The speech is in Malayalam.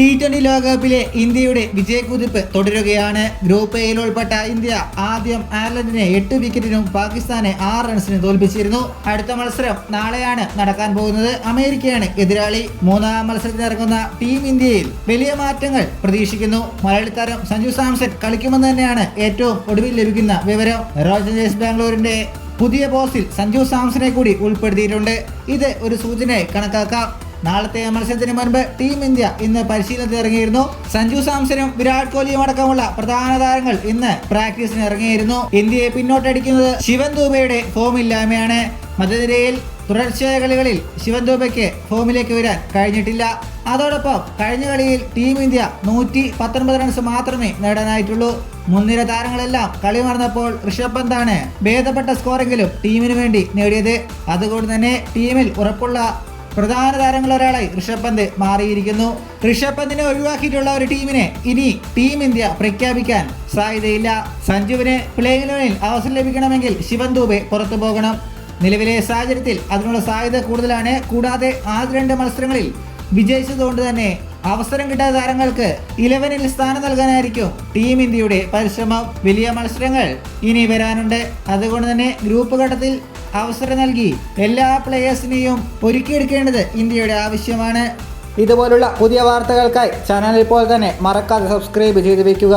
ടി ട്വന്റി ലോകകപ്പിലെ ഇന്ത്യയുടെ വിജയക്കുതിപ്പ് തുടരുകയാണ്. ഗ്രൂപ്പ് എയിൽ ഉൾപ്പെട്ട ഇന്ത്യ ആദ്യം അയർലൻഡിനെ എട്ട് വിക്കറ്റിനും പാകിസ്ഥാനെ ആറ് റൺസിനും തോൽപ്പിച്ചിരുന്നു. അടുത്ത മത്സരം നാളെയാണ് നടക്കാൻ പോകുന്നത്. അമേരിക്കയാണ് എതിരാളി. മൂന്നാം മത്സരത്തിൽ ഇറങ്ങുന്ന ടീം ഇന്ത്യയിൽ വലിയ മാറ്റങ്ങൾ പ്രതീക്ഷിക്കുന്നു. മലയാളി താരം സഞ്ജു സാംസൺ കളിക്കുമെന്ന് തന്നെയാണ് ഏറ്റവും ഒടുവിൽ ലഭിക്കുന്ന വിവരം. റോയൽ ചലഞ്ചേഴ്സ് ബാംഗ്ലൂരിന്റെ പുതിയ ബോസിൽ സഞ്ജു സാംസനെ കൂടി ഉൾപ്പെടുത്തിയിട്ടുണ്ട്. ഇത് ഒരു സൂചനയായി കണക്കാക്കാം. നാളത്തെ മത്സരത്തിന് മുൻപ് ടീം ഇന്ത്യ ഇന്ന് പരിശീലനത്തിൽ ഇറങ്ങിയിരുന്നു. സഞ്ജു സാംസനും വിരാട് കോഹ്ലിയും അടക്കമുള്ള പ്രധാന താരങ്ങൾ ഇന്ന് പ്രാക്ടീസിന് ഇറങ്ങിയിരുന്നു. ഇന്ത്യയെ പിന്നോട്ടടിക്കുന്നത് ശിവൻ ദൂബയുടെ ഫോമില്ലായ്മയാണ്. മധ്യനിരയിൽ തുടർച്ചയായ കളികളിൽ ശിവൻ ദൂബയ്ക്ക് ഫോമിലേക്ക് വരാൻ കഴിഞ്ഞിട്ടില്ല. അതോടൊപ്പം കഴിഞ്ഞ കളിയിൽ ടീം ഇന്ത്യ നൂറ്റി പത്തൊൻപത് റൺസ് മാത്രമേ നേടാനായിട്ടുള്ളൂ. മുൻനിര താരങ്ങളെല്ലാം കളി മറന്നപ്പോൾ ഋഷഭ് പന്താണ് ഭേദപ്പെട്ട സ്കോറെങ്കിലും ടീമിന് വേണ്ടി നേടിയത്. അതുകൊണ്ട് തന്നെ ടീമിൽ ഉറപ്പുള്ള പ്രധാന താരങ്ങളൊരാളായി ഋഷഭ് പന്ത് മാറിയിരിക്കുന്നു. ഋഷഭ് പന്തിനെ ഒഴിവാക്കിയിട്ടുള്ള ഒരു ടീമിനെ ഇനി ടീം ഇന്ത്യ പ്രഖ്യാപിക്കാൻ സാധ്യതയില്ല. സഞ്ജുവിന് പ്ലേയിങ് ലോണിൽ അവസരം ലഭിക്കണമെങ്കിൽ ശിവൻ ദൂബെ പുറത്തു പോകണം. നിലവിലെ സാഹചര്യത്തിൽ അതിനുള്ള സാധ്യത കൂടുതലാണ്. കൂടാതെ ആദ്യ രണ്ട് മത്സരങ്ങളിൽ വിജയിച്ചതുകൊണ്ട് തന്നെ അവസരം കിട്ടാത്ത താരങ്ങൾക്ക് ഇലവനിൽ സ്ഥാനം നൽകാനായിരിക്കും ടീം ഇന്ത്യയുടെ പരിശ്രമം. വലിയ മത്സരങ്ങൾ ഇനി വരാനുണ്ട്. അതുകൊണ്ട് തന്നെ ഗ്രൂപ്പ് ഘട്ടത്തിൽ അവസരം നൽകി എല്ലാ പ്ലേയേഴ്സിനെയും ഒരുക്കിയെടുക്കേണ്ടത് ഇന്ത്യയുടെ ആവശ്യമാണ്. ഇതുപോലുള്ള പുതിയ വാർത്തകൾക്കായി ചാനൽ ഇപ്പോൾ തന്നെ മറക്കാതെ സബ്സ്ക്രൈബ് ചെയ്ത് വെക്കുക.